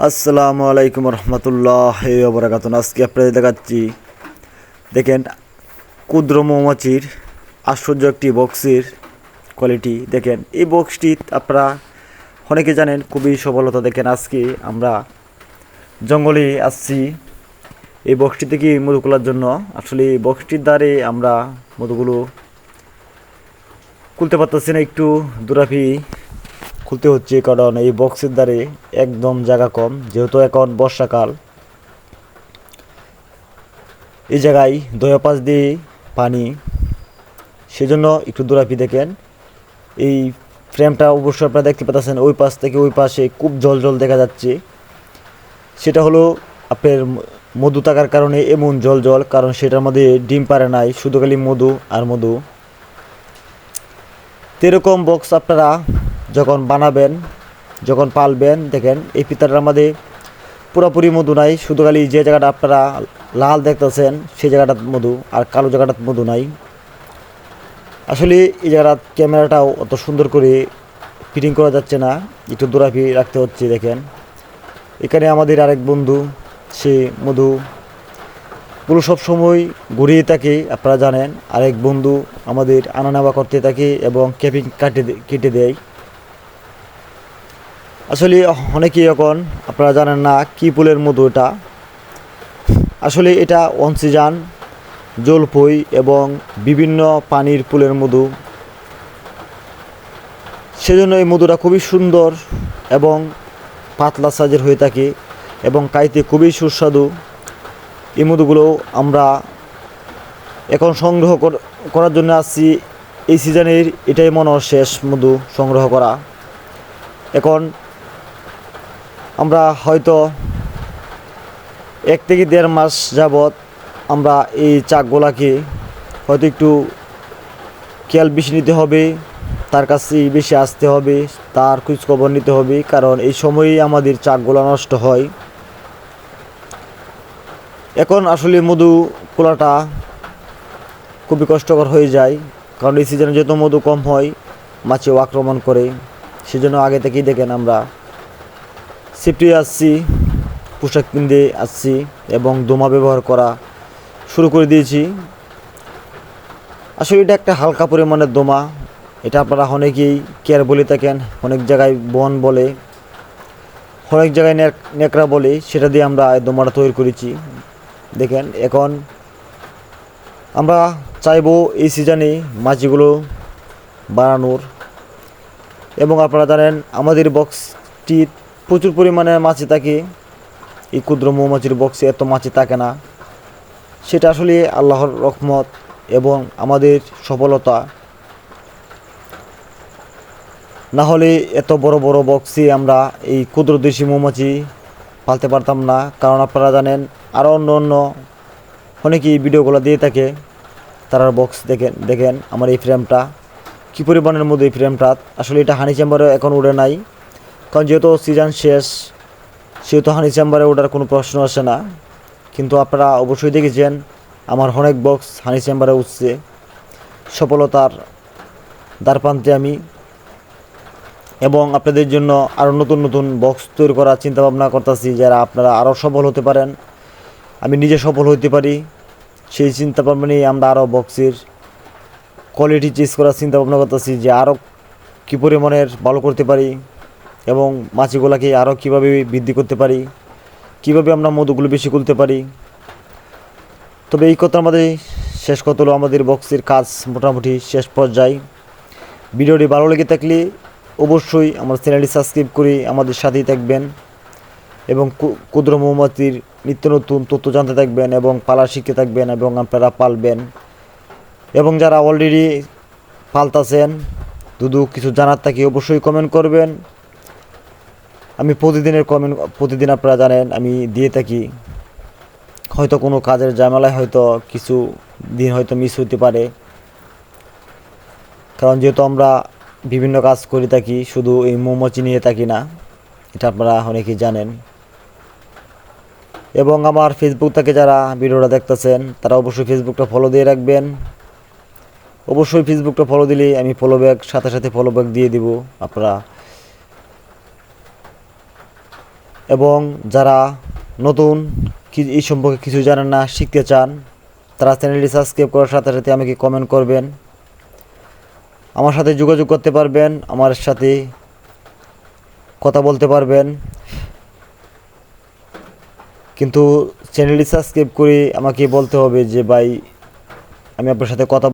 আসসালামু আলাইকুম রহমতুল্লাহ ওবরাকাতুন আজকে আপনাদের দেখাচ্ছি, দেখেন, ক্ষুদ্র মৌমাছির আশ্চর্য একটি বক্সের কোয়ালিটি দেখেন, এই বক্সটি আপনারা অনেকে জানেন, খুবই সফলতা। দেখেন, আজকে আমরা জঙ্গলে আসছি। এই বক্সটি থেকে মধু খোলার জন্য আসলে এই বক্সটির দ্বারে আমরা মধুগুলো খুলতে পারতেছি না, একটু দুরাফি খুলতে হচ্ছে, কারণ এই বক্সের দ্বারে একদম জায়গা কম, যেহেতু এখন বর্ষাকাল। এই জায়গায় দয়া পাশ দিয়ে পানি, সেজন্য একটু দূরাপি দেখেন। এই ফ্রেমটা অবশ্যই আপনারা দেখতে পাচ্ছেন, ওই পাশ থেকে ওই পাশে খুব জল জল দেখা যাচ্ছে। সেটা হলো আপনার মধু থাকার কারণে এমন জল জল কারণ সেটার মধ্যে ডিম পারে নাই, শুধু খালি মধু আর মধু। তেরকম বক্স আপনারা যখন বানাবেন, যখন পালবেন, দেখেন এই পিতাটার মধ্যে পুরোপুরি মধু নাই, শুধু খালি যে জায়গাটা আপনারা লাল দেখতেছেন, সেই জায়গাটা মধু, আর কালো জায়গাটা মধু নাই। আসলে এই জায়গাটা ক্যামেরাটাও অত সুন্দর করে ফিটিং করা যাচ্ছে না, একটু দূরাফি রাখতে হচ্ছে, দেখেন। এখানে আমাদের আরেক বন্ধু, সে মধু গুলো সবসময় ঘুরিয়ে থাকে, আপনারা জানেন। আরেক বন্ধু আমাদের আনা নেওয়া করতে থাকে এবং ক্যাপিং কাটে, কেটে দেয়। আসলে অনেকেই এখন, আপনারা জানেন না কি পুলের মধু এটা। আসলে এটা অনসিজান জলপই এবং বিভিন্ন পানির পুলের মধু। সেজন্য এই মধুটা খুবই সুন্দর এবং পাতলা সাজের হয়ে থাকে এবং কাইতে খুবই সুস্বাদু। এই মধুগুলো আমরা এখন সংগ্রহ করার জন্য আসছি। এই সিজনের এটাই মনে শেষ মধু সংগ্রহ করা। এখন আমরা হয়তো এক থেকে দেড় মাস যাবৎ আমরা এই চাকগুলাকে হয়তো একটু খেয়াল বেশি নিতে হবে, তার কাছে বেশি আসতে হবে, তার খোঁজখবর নিতে হবে, কারণ এই সময়েই আমাদের চাকগুলো নষ্ট হয়। এখন আসলে মধু খোলাটা খুবই কষ্টকর হয়ে যায়, কারণ এই সিজনে যত মধু কম হয়, মাছিও আক্রমণ করে, সেজন্য আগে থেকেই দেখেন আমরা সেফটি আসছি, পোশাক কিনতে আসছি এবং দোমা ব্যবহার করা শুরু করে দিয়েছি। আসলে এটা একটা হালকা পরিমাণের দোমা। এটা আপনারা অনেকেই কেয়ার বলে থাকেন, অনেক জায়গায় বন বলে, অনেক জায়গায় নেক- নেকড়া বলে, সেটা দিয়ে আমরা দোমাটা তৈরি করেছি। দেখেন, এখন আমরা চাইব এই সিজনে মাছিগুলো বাড়ানোর। এবং আপনারা জানেন, আমাদের বক্সটি প্রচুর পরিমাণে মাছি থাকে। এই ক্ষুদ্র মৌমাছির বক্সে এত মাছি থাকে না। সেটা আসলে আল্লাহর রহমত এবং আমাদের সফলতা। না হলে এত বড় বড় বক্সে আমরা এই ক্ষুদ্র দেশি মৌমাছি পালতে পারতাম না। কারণ আপনারা জানেন আরও অন্য অন্য অনেকেই ভিডিওগুলো দিয়ে থাকে। তারার বক্স দেখেন দেখেন আমার এই ফ্রেমটা কী পরিমাণের মধ্যে এই ফ্রেমটা আসলে এটা হানি চেম্বারে এখন উড়ে নাই। কারণ যেহেতু সিজন শেষ, সেহেতু হানি চেম্বারে ওঠার কোনো প্রশ্ন আসে না। কিন্তু আপনারা অবশ্যই দেখেছেন, আমার অনেক বক্স হানি চেম্বারে উঠছে। সফলতার দ্বারপ্রান্তে আমি। এবং আপনাদের জন্য আরও নতুন নতুন বক্স তৈরি করার চিন্তা ভাবনা করতেছি, যারা আপনারা আরও সফল হতে পারেন। আমি নিজে সফল হতে পারি। সেই চিন্তা ভাবনা নিয়ে আমরা আরও বক্সের কোয়ালিটি চেঞ্জ করার চিন্তাভাবনা করতেছি, যে আরও কী পরিমাণের ভালো করতে পারি। এবং মাছিগুলাকে আরও কীভাবে বৃদ্ধি করতে পারি? কীভাবে আমরা মধুগুলো বেশি খুলতে পারি? তবে এই কথার মধ্যে শেষ কথা হলো আমাদের বক্সের কাজ মোটামুটি শেষ পর্যায়ে। ভিডিওটি ভালো লেগে থাকলে অবশ্যই আমার চ্যানেলটি সাবস্ক্রাইব করে আমাদের সাথেই থাকবেন এবং ক্ষুদ্র মৌমাছির নিত্য নতুন তথ্য জানতে থাকবেন এবং পালা শিখতে থাকবেন এবং আপনারা পালবেন। এবং যারা অলরেডি পালতাছেন দুদু কিছু জানার থাকি অবশ্যই কমেন্ট করবেন। আমি প্রতিদিনের কমেন্ট প্রতিদিন আপনারা জানেন, আমি দিয়ে থাকি। হয়তো কোনো কাজের ঝামেলায় হয়তো কিছু দিন হয়তো মিস হতে পারে। কারণ যেহেতু আমরা বিভিন্ন কাজ করে থাকি, শুধু এই মোমোচি নিয়ে থাকি না, এটা আপনারা অনেকেই জানেন। এবং আমার ফেসবুক থেকে যারা ভিডিওটা দেখতেছেন, তারা অবশ্যই ফেসবুকটা ফলো দিয়ে রাখবেন। অবশ্যই ফেসবুকটা ফলো দিলে আমি ফলো ব্যাক সাথে সাথে ফলো ব্যাক দিয়ে দিব। আপনারা এবং যারা নতুন এই সম্পর্কে কিছু জানেন না, শিখতে চান, তারা চ্যানেলটি সাবস্ক্রাইব করার সাথে সাথে আমাকে কমেন্ট করবেন। আমার সাথে যোগাযোগ করতে পারবেন, আমার সাথে কথা বলতে পারবেন। কিন্তু চ্যানেলটি সাবস্ক্রাইব করে আমাকে বলতে হবে যে, ভাই, আমি আপনার সাথে কথা